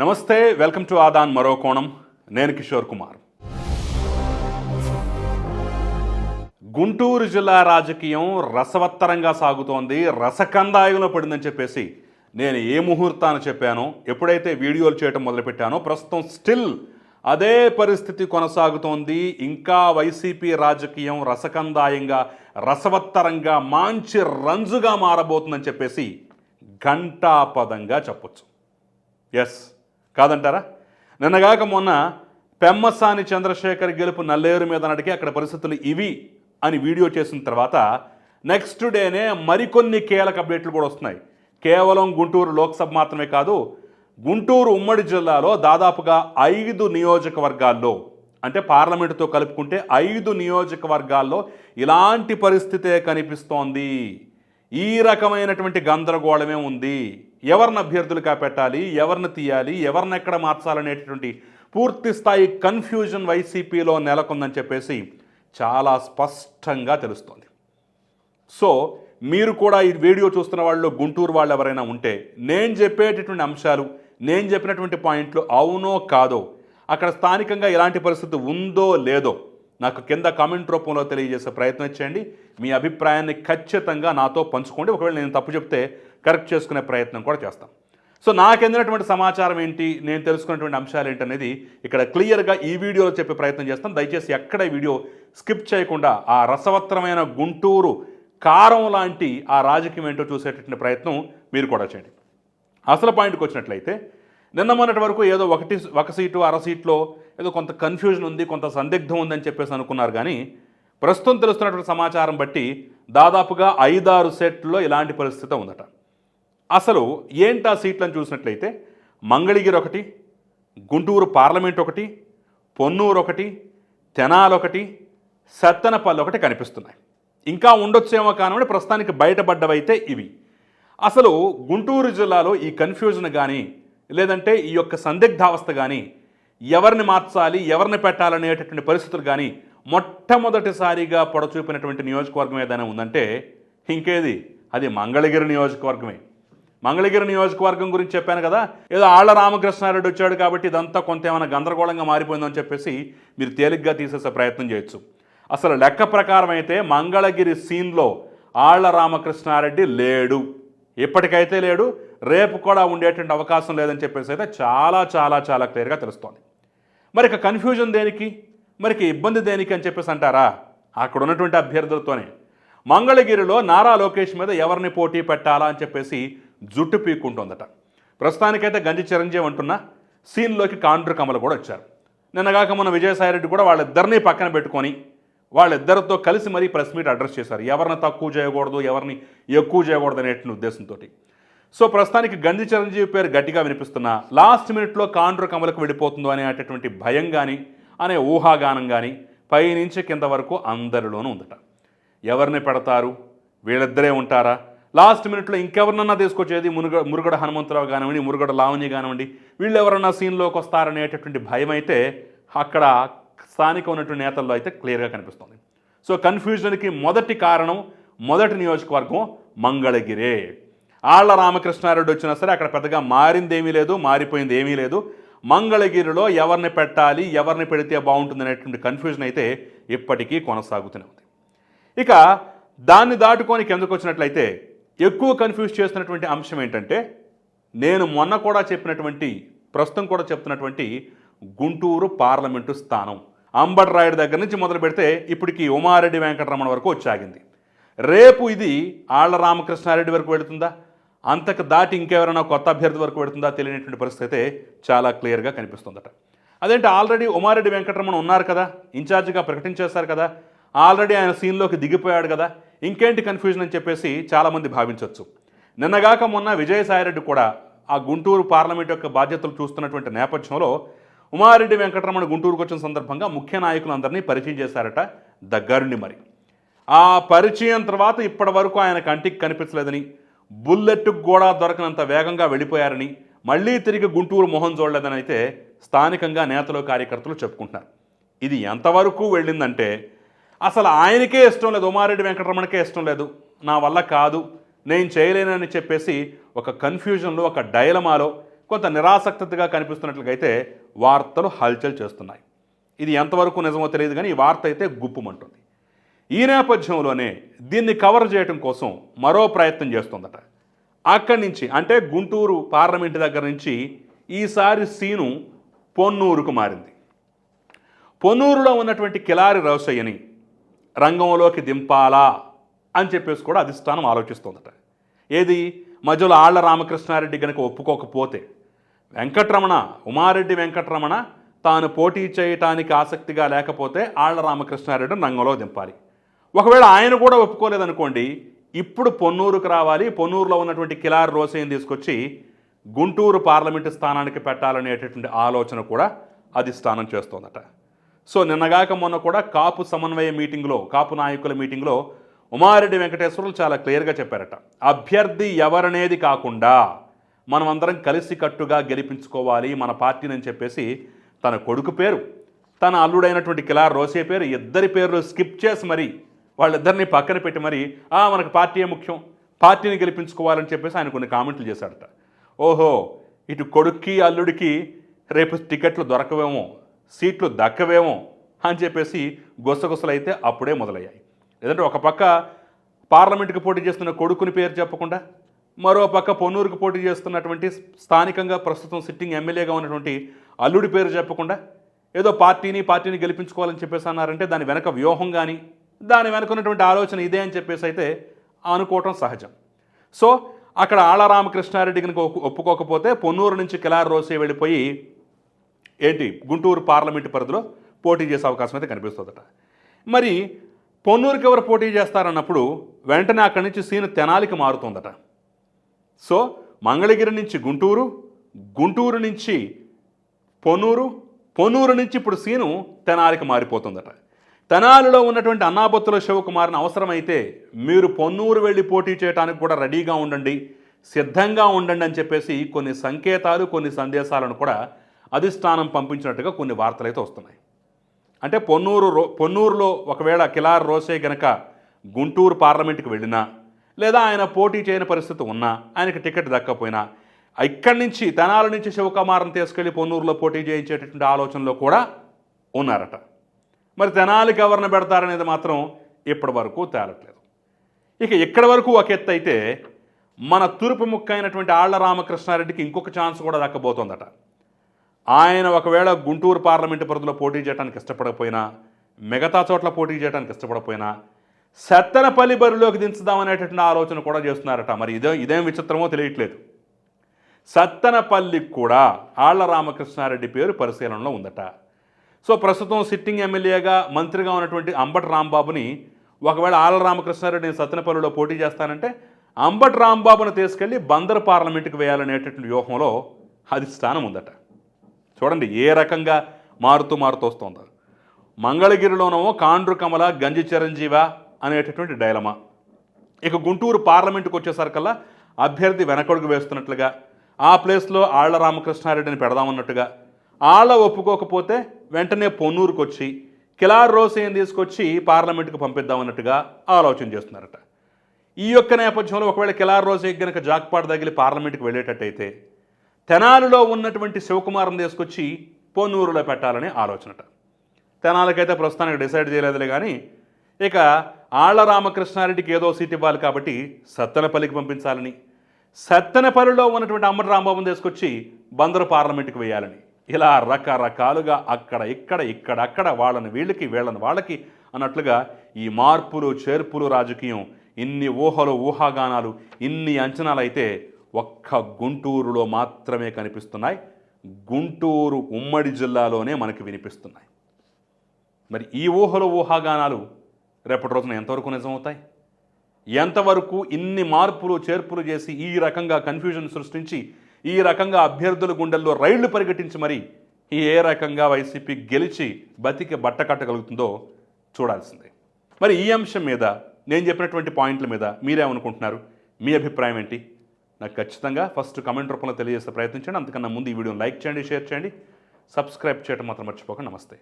నమస్తే welcome to Aadan మరో కోణం. నేను కిషోర్ కుమార్. గుంటూరు జిల్లా రాజకీయం రసవత్తరంగా సాగుతోంది. రసకందాయంలో పడిందని చెప్పేసి నేను ఏ ముహూర్తాన్ని చెప్పానో ఎప్పుడైతే వీడియోలు చేయటం మొదలుపెట్టానో ప్రస్తుతం స్టిల్ అదే పరిస్థితి కొనసాగుతోంది. ఇంకా వైసీపీ రాజకీయం రసకందాయంగా రసవత్తరంగా మంచి రంజుగా మారబోతుందని చెప్పేసి ఘంటాపదంగా చెప్పొచ్చు. ఎస్ కాదంటారా? నిన్నగాక మొన్న పెమ్మసాని చంద్రశేఖర్ గెలుపు నల్లేరు మీద నడికి అక్కడ పరిస్థితులు ఇవి అని వీడియో చేసిన తర్వాత నెక్స్ట్ డేనే మరికొన్ని కీలక అప్డేట్లు కూడా వస్తున్నాయి. కేవలం గుంటూరు లోక్సభ మాత్రమే కాదు గుంటూరు ఉమ్మడి జిల్లాలో దాదాపుగా ఐదు నియోజకవర్గాల్లో అంటే పార్లమెంటుతో కలుపుకుంటే ఐదు నియోజకవర్గాల్లో ఇలాంటి పరిస్థితే కనిపిస్తోంది. ఈ రకమైనటువంటి గందరగోళమే ఉంది. ఎవరిని అభ్యర్థులుగా పెట్టాలి? ఎవరిని తీయాలి? ఎవరిని ఎక్కడ మార్చాలనేటటువంటి పూర్తి స్థాయి కన్ఫ్యూజన్ వైసీపీలో నెలకొందని చెప్పేసి చాలా స్పష్టంగా తెలుస్తోంది. సో మీరు కూడా ఈ వీడియో చూస్తున్న వాళ్ళు గుంటూరు వాళ్ళు ఎవరైనా ఉంటే నేను చెప్పేటటువంటి అంశాలు నేను చెప్పినటువంటి పాయింట్లు అవునో కాదో అక్కడ స్థానికంగా ఎలాంటి పరిస్థితి ఉందో లేదో నాకు కింద కామెంట్ రూపంలో తెలియజేసే ప్రయత్నం చేయండి. మీ అభిప్రాయాన్ని ఖచ్చితంగా నాతో పంచుకోండి. ఒకవేళ నేను తప్పు చెప్తే కరెక్ట్ చేసుకునే ప్రయత్నం కూడా చేస్తాను సో నాకు ఎందినటువంటి సమాచారం ఏంటి? నేను తెలుసుకున్నటువంటి అంశాలు ఏంటి అనేది ఇక్కడ క్లియర్గా ఈ వీడియోలో చెప్పే ప్రయత్నం చేస్తాను దయచేసి ఎక్కడ ఈ వీడియో స్కిప్ చేయకుండా ఆ రసవత్తరమైన గుంటూరు కారం లాంటి ఆ రాజకీయం ఏంటో చూసేటటువంటి ప్రయత్నం మీరు కూడా చేయండి. అసలు పాయింట్కి వచ్చినట్లయితే నిన్న మొన్నటి వరకు ఏదో ఒకటి ఒక సీటు అర సీట్లో ఏదో కొంత కన్ఫ్యూజన్ ఉంది కొంత సందిగ్ధం ఉందని చెప్పేసి అనుకున్నారు కానీ ప్రస్తుతం తెలుస్తున్నటువంటి సమాచారం బట్టి దాదాపుగా ఐదారు సెట్లో ఇలాంటి పరిస్థితి ఉందట. అసలు ఏంటి ఆ సీట్లను చూసినట్లయితే మంగళగిరి ఒకటి గుంటూరు పార్లమెంట్ ఒకటి పొన్నూరు ఒకటి తెనాలొకటి సత్తెనపల్లి ఒకటి కనిపిస్తున్నాయి. ఇంకా ఉండొచ్చేమో కానివ్వండి ప్రస్తుతానికి బయటపడ్డవైతే ఇవి. అసలు గుంటూరు జిల్లాలో ఈ కన్ఫ్యూజన్ కానీ లేదంటే ఈ యొక్క సందిగ్ధావస్థ కానీ ఎవరిని మార్చాలి ఎవరిని పెట్టాలనేటటువంటి పరిస్థితులు కానీ మొట్టమొదటిసారిగా పొడచూపినటువంటి నియోజకవర్గం ఏదైనా ఉందంటే ఇంకేది? అది మంగళగిరి నియోజకవర్గమే. మంగళగిరి నియోజకవర్గం గురించి చెప్పాను కదా ఏదో ఆళ్ళ రామకృష్ణారెడ్డి వచ్చాడు కాబట్టి ఇదంతా కొంత ఏమైనా గందరగోళంగా మారిపోయిందని చెప్పేసి మీరు తేలిగ్గా తీసేసే ప్రయత్నం చేయొచ్చు. అసలు లెక్క ప్రకారం అయితే మంగళగిరి సీన్లో ఆళ్ళ రామకృష్ణారెడ్డి లేడు. ఇప్పటికైతే లేడు రేపు కూడా ఉండేటువంటి అవకాశం లేదని చెప్పేసి అయితే చాలా చాలా చాలా క్లియర్గా తెలుస్తోంది. మరి ఇక కన్ఫ్యూజన్ దేనికి? మరి ఇక ఇబ్బంది దేనికి అని చెప్పేసి అంటారా? అక్కడ ఉన్నటువంటి అభ్యర్థులతోనే. మంగళగిరిలో నారా లోకేష్ మీద ఎవరిని పోటీ పెట్టాలా అని చెప్పేసి జుట్టు పీక్కుంటుందట. ప్రస్తుతానికైతే గంజి చిరంజీవి అంటున్న సీన్లోకి కాండ్రు కమల కూడా వచ్చారు. నిన్నగాక మన విజయసాయిరెడ్డి కూడా వాళ్ళిద్దరినీ పక్కన పెట్టుకొని వాళ్ళిద్దరితో కలిసి మరీ ప్రెస్ మీట్ అడ్రస్ చేశారు. ఎవరిని తక్కువ చేయకూడదు ఎవరిని ఎక్కువ చేయకూడదు అనేటువంటి ఉద్దేశంతో సో ప్రస్తుతానికి గంధి చిరంజీవి పేరు గట్టిగా వినిపిస్తున్న లాస్ట్ మినిట్లో కాండ్రు కమలకు వెళ్ళిపోతుందో అనేటటువంటి భయం కానీ అనే ఊహాగానం కానీ పైనుంచి కింద వరకు అందరిలోనూ ఉందట. ఎవరిని పెడతారు? వీళ్ళిద్దరే ఉంటారా? లాస్ట్ మినిట్లో ఇంకెవరినన్నా తీసుకొచ్చేది మునుగ మురుగడ హనుమంతరావు కానివ్వండి మురుగడ లావణ్య కానివ్వండి వీళ్ళు ఎవరన్నా సీన్లోకి వస్తారనేటటువంటి భయం అయితే అక్కడ స్థానిక ఉన్నటువంటి నేతల్లో అయితే క్లియర్గా కనిపిస్తుంది. సో కన్ఫ్యూజన్కి మొదటి కారణం మొదటి నియోజకవర్గం మంగళగిరే. ఆళ్ళ రామకృష్ణారెడ్డి వచ్చినా సరే అక్కడ పెద్దగా మారింది ఏమీ లేదు మారిపోయింది ఏమీ లేదు. మంగళగిరిలో ఎవరిని పెట్టాలి ఎవరిని పెడితే బాగుంటుంది అనేటువంటి కన్ఫ్యూజన్ అయితే ఇప్పటికీ కొనసాగుతూనే ఉంది. ఇక దాన్ని దాటుకొని కిందకు వచ్చినట్లయితే ఎక్కువ కన్ఫ్యూజ్ చేస్తున్నటువంటి అంశం ఏంటంటే నేను మొన్న కూడా చెప్పినటువంటి ప్రస్తుతం కూడా చెప్తున్నటువంటి గుంటూరు పార్లమెంటు స్థానం. అంబటి రాయుడు దగ్గర నుంచి మొదలు పెడితే ఇప్పటికి ఉమారెడ్డి వెంకటరమణ వరకు వచ్చాగింది రేపు ఇది ఆళ్ళ రామకృష్ణారెడ్డి వరకు వెళుతుందా? అంతకు దాటి ఇంకెవరైనా కొత్త అభ్యర్థి వరకు పెడుతుందా తెలియనటువంటి పరిస్థితి అయితే చాలా క్లియర్గా కనిపిస్తుందట. అదేంటి ఆల్రెడీ ఉమారెడ్డి వెంకటరమణ ఉన్నారు కదా? ఇన్ఛార్జిగా ప్రకటించేశారు కదా? ఆల్రెడీ ఆయన సీన్లోకి దిగిపోయాడు కదా? ఇంకేంటి కన్ఫ్యూజన్ అని చెప్పేసి చాలామంది భావించవచ్చు నిన్నగాక మొన్న విజయసాయిరెడ్డి కూడా ఆ గుంటూరు పార్లమెంట్ యొక్క బాధ్యతలు చూస్తున్నటువంటి నేపథ్యంలో ఉమారెడ్డి వెంకటరమణ గుంటూరుకు వచ్చిన సందర్భంగా ముఖ్య నాయకులందరినీ పరిచయం చేశారట దగ్గరుండి మరి. ఆ పరిచయం తర్వాత ఇప్పటి వరకు ఆయన కంటికి కనిపించలేదని బుల్లెట్కు కూడా దొరకనంత వేగంగా వెళ్ళిపోయారని మళ్ళీ తిరిగి గుంటూరు మొహం చూడలేదని అయితే స్థానికంగా నేతలు కార్యకర్తలు చెప్పుకుంటున్నారు. ఇది ఎంతవరకు వెళ్ళిందంటే అసలు ఆయనకే ఇష్టం లేదు ఉమారెడ్డి వెంకటరమణకే ఇష్టం లేదు. నా వల్ల కాదు నేను చేయలేనని చెప్పేసి ఒక కన్ఫ్యూజన్లో ఒక డైలమాలో కొంత నిరాసక్తగా కనిపిస్తున్నట్లుగైతే వార్తలు హల్చల్ చేస్తున్నాయి. ఇది ఎంతవరకు నిజమో తెలియదు కానీ ఈ వార్త అయితే గుప్పుమంటుంది. ఈ నేపథ్యంలోనే దీన్ని కవర్ చేయడం కోసం మరో ప్రయత్నం చేస్తుందట. అక్కడి నుంచి అంటే గుంటూరు పార్లమెంటు దగ్గర నుంచి ఈసారి సీను పొన్నూరుకు మారింది. పొన్నూరులో ఉన్నటువంటి కిలారి రవసయ్యని రంగంలోకి దింపాలా అని చెప్పేసి కూడా అధిష్టానం ఆలోచిస్తోందట. ఏది? మధ్యలో ఆళ్ళ రామకృష్ణారెడ్డి కనుక ఒప్పుకోకపోతే వెంకట్రమణ ఉమారెడ్డి వెంకట్రమణ తాను పోటీ చేయటానికి ఆసక్తిగా లేకపోతే ఆళ్ళ రామకృష్ణారెడ్డిని రంగంలో దింపాలి. ఒకవేళ ఆయన కూడా ఒప్పుకోలేదనుకోండి ఇప్పుడు పొన్నూరుకు రావాలి పొన్నూరులో ఉన్నటువంటి కిలార్ రోసేని తీసుకొచ్చి గుంటూరు పార్లమెంటు స్థానానికి పెట్టాలనేటటువంటి ఆలోచన కూడా అధిష్టానం చేస్తోందట. సో నిన్నగాక మొన్న కూడా కాపు సమన్వయ మీటింగ్లో కాపు నాయకుల మీటింగ్లో ఉమారెడ్డి వెంకటేశ్వరులు చాలా క్లియర్గా చెప్పారట. అభ్యర్థి ఎవరనేది కాకుండా మనమందరం కలిసికట్టుగా గెలిపించుకోవాలి మన పార్టీని అని చెప్పేసి తన కొడుకు పేరు తన అల్లుడైనటువంటి కిలార్ రోసే పేరు ఇద్దరి పేర్లు స్కిప్ చేసి మరి వాళ్ళిద్దరిని పక్కన పెట్టి మరి "ఆ, మనకు పార్టీయే ముఖ్యం పార్టీని గెలిపించుకోవాలని చెప్పేసి ఆయన కొన్ని కామెంట్లు చేశాడట. ఓహో ఇటు కొడుక్కి అల్లుడికి రేపు టికెట్లు దొరకవేమో సీట్లు దక్కవేమో అని చెప్పేసి గుసగుసలు అయితే అప్పుడే మొదలయ్యాయి. లేదంటే ఒక పక్క పార్లమెంటుకి పోటీ చేస్తున్న కొడుకుని పేరు చెప్పకుండా మరో పక్క పొన్నూరుకు పోటీ చేస్తున్నటువంటి స్థానికంగా ప్రస్తుతం సిట్టింగ్ ఎమ్మెల్యేగా ఉన్నటువంటి అల్లుడి పేరు చెప్పకుండా ఏదో పార్టీని పార్టీని గెలిపించుకోవాలని చెప్పేసి అన్నారంటే దాని వెనక వ్యూహం కానీ దాని వెనక ఉన్నటువంటి ఆలోచన ఇదే అని చెప్పేసి అయితే అనుకోవటం సహజం. సో అక్కడ ఆళ్ళ రామకృష్ణారెడ్డి కనుక ఒప్పుకోకపోతే పొన్నూరు నుంచి కిలార్ రోసే వెళ్ళిపోయి ఏంటి గుంటూరు పార్లమెంటు పరిధిలో పోటీ చేసే అవకాశం అయితే కనిపిస్తుందట. మరి పొన్నూరుకి ఎవరు పోటీ చేస్తారన్నప్పుడు వెంటనే అక్కడి నుంచి సీను తెనాలికి మారుతుందట. సో మంగళగిరి నుంచి గుంటూరు గుంటూరు నుంచి పొన్నూరు పొన్నూరు నుంచి ఇప్పుడు సీను తెనాలికి మారిపోతుందట. తెనాలిలో ఉన్నటువంటి అన్నాబొత్తుల శివకుమార్ని అవసరమైతే మీరు పొన్నూరు వెళ్ళి పోటీ చేయడానికి కూడా రెడీగా ఉండండి సిద్ధంగా ఉండండి అని చెప్పేసి కొన్ని సంకేతాలు కొన్ని సందేశాలను కూడా అధిష్టానం పంపించినట్టుగా కొన్ని వార్తలు అయితే వస్తున్నాయి. అంటే పొన్నూరు రో పొన్నూరులో ఒకవేళ కిలార్ రోసే గనక గుంటూరు పార్లమెంట్కి వెళ్ళినా లేదా ఆయన పోటీ చేయని పరిస్థితి ఉన్నా ఆయనకి టికెట్ దక్కపోయినా ఇక్కడి నుంచి తెనాల నుంచి శివకుమార్ని తీసుకెళ్ళి పొన్నూరులో పోటీ చేయించేటటువంటి ఆలోచనలో కూడా ఉన్నారట. మరి తెనాలికి ఎవరిని పెడతారనేది మాత్రం ఇప్పటి వరకు తేలట్లేదు. ఇక ఇక్కడి వరకు ఒక ఎత్తు అయితే మన తూర్పు ముక్క అయినటువంటి ఆళ్ళ రామకృష్ణారెడ్డికి ఇంకొక ఛాన్స్ కూడా దక్కబోతోందట. ఆయన ఒకవేళ గుంటూరు పార్లమెంటు పరిధిలో పోటీ చేయడానికి ఇష్టపడకపోయినా మిగతా చోట్ల పోటీ చేయడానికి ఇష్టపడకపోయినా సత్తెనపల్లి బరిలోకి దించుదామనేటటువంటి ఆలోచన కూడా చేస్తున్నారట. మరి ఇదే ఇదేం విచిత్రమో తెలియట్లేదు. సత్తెనపల్లికి కూడా ఆళ్ళ రామకృష్ణారెడ్డి పేరు పరిశీలనలో ఉందట. సో ప్రస్తుతం సిట్టింగ్ ఎమ్మెల్యేగా మంత్రిగా ఉన్నటువంటి అంబటి రాంబాబుని ఒకవేళ ఆళ్ళ రామకృష్ణారెడ్డి నేను సత్తెనపల్లిలో పోటీ చేస్తానంటే అంబటి రాంబాబును తీసుకెళ్ళి బందర్ పార్లమెంటుకి వేయాలనేటటువంటి వ్యూహంలో అధిష్టానం ఉందట. చూడండి ఏ రకంగా మారుతూ మారుతూ వస్తుందో. మంగళగిరిలోనేమో కాండ్రు కమల గంజి చిరంజీవ అనేటటువంటి డైలమా. ఇక గుంటూరు పార్లమెంటుకు వచ్చేసరికల్లా అభ్యర్థి వెనకడుగు వేస్తున్నట్లుగా ఆ ప్లేస్లో ఆళ్ళ రామకృష్ణారెడ్డిని పెడదామన్నట్టుగా ఆళ్ళ ఒప్పుకోకపోతే వెంటనే పొన్నూరుకు వచ్చి కిలార్ రోసేని తీసుకొచ్చి పార్లమెంటుకు పంపిద్దామన్నట్టుగా ఆలోచన చేస్తున్నారట. ఈ యొక్క నేపథ్యంలో ఒకవేళ కిలార్ రోజే గనక జాక్పాట్ తగిలి పార్లమెంట్కి వెళ్ళేటట్టయితే తెనాలిలో ఉన్నటువంటి శివకుమారం తీసుకొచ్చి పొన్నూరులో పెట్టాలనే ఆలోచనట. తెనాలకైతే ప్రస్తుతానికి డిసైడ్ చేయలేదులే కానీ ఇక ఆళ్ళ రామకృష్ణారెడ్డికి ఏదో సీట్ ఇవ్వాలి కాబట్టి సత్తెనపల్లికి పంపించాలని సత్తెనపల్లిలో ఉన్నటువంటి అమ్మటి రాంబాబుని తీసుకొచ్చి బందరు పార్లమెంట్కి వేయాలని. ఇలా రకరకాలుగా అక్కడ ఇక్కడ ఇక్కడ అక్కడ వాళ్ళని వీళ్ళకి వీళ్ళని వాళ్ళకి అన్నట్లుగా ఈ మార్పులు చేర్పులు రాజకీయం ఇన్ని ఊహలు ఊహాగానాలు ఇన్ని అంచనాలు అయితే ఒక్క గుంటూరులో మాత్రమే కనిపిస్తున్నాయి. గుంటూరు ఉమ్మడి జిల్లాలోనే మనకి వినిపిస్తున్నాయి. మరి ఈ ఊహలు ఊహాగానాలు రేపటి రోజున ఎంతవరకు నిజమవుతాయి? ఎంతవరకు ఇన్ని మార్పులు చేర్పులు చేసి ఈ రకంగా కన్ఫ్యూజన్ సృష్టించి ఈ రకంగా అభ్యర్థుల గుండెల్లో రైళ్ళు పరిగెట్టించి మరి ఏ రకంగా వైసీపీ గెలిచి బతికి బట్ట కట్టగలుగుతుందో చూడాల్సిందే. మరి ఈ అంశం మీద నేను చెప్పినటువంటి పాయింట్ల మీద మీరేమనుకుంటున్నారు? మీ అభిప్రాయం ఏంటి? నాకు ఖచ్చితంగా ఫస్ట్ కమెంట్ రూపంలో తెలియజేసే ప్రయత్నించండి. అంతకన్నా ముందు ఈ వీడియోని లైక్ చేయండి షేర్ చేయండి. సబ్స్క్రైబ్ చేయడం మాత్రం మర్చిపోక నమస్తే.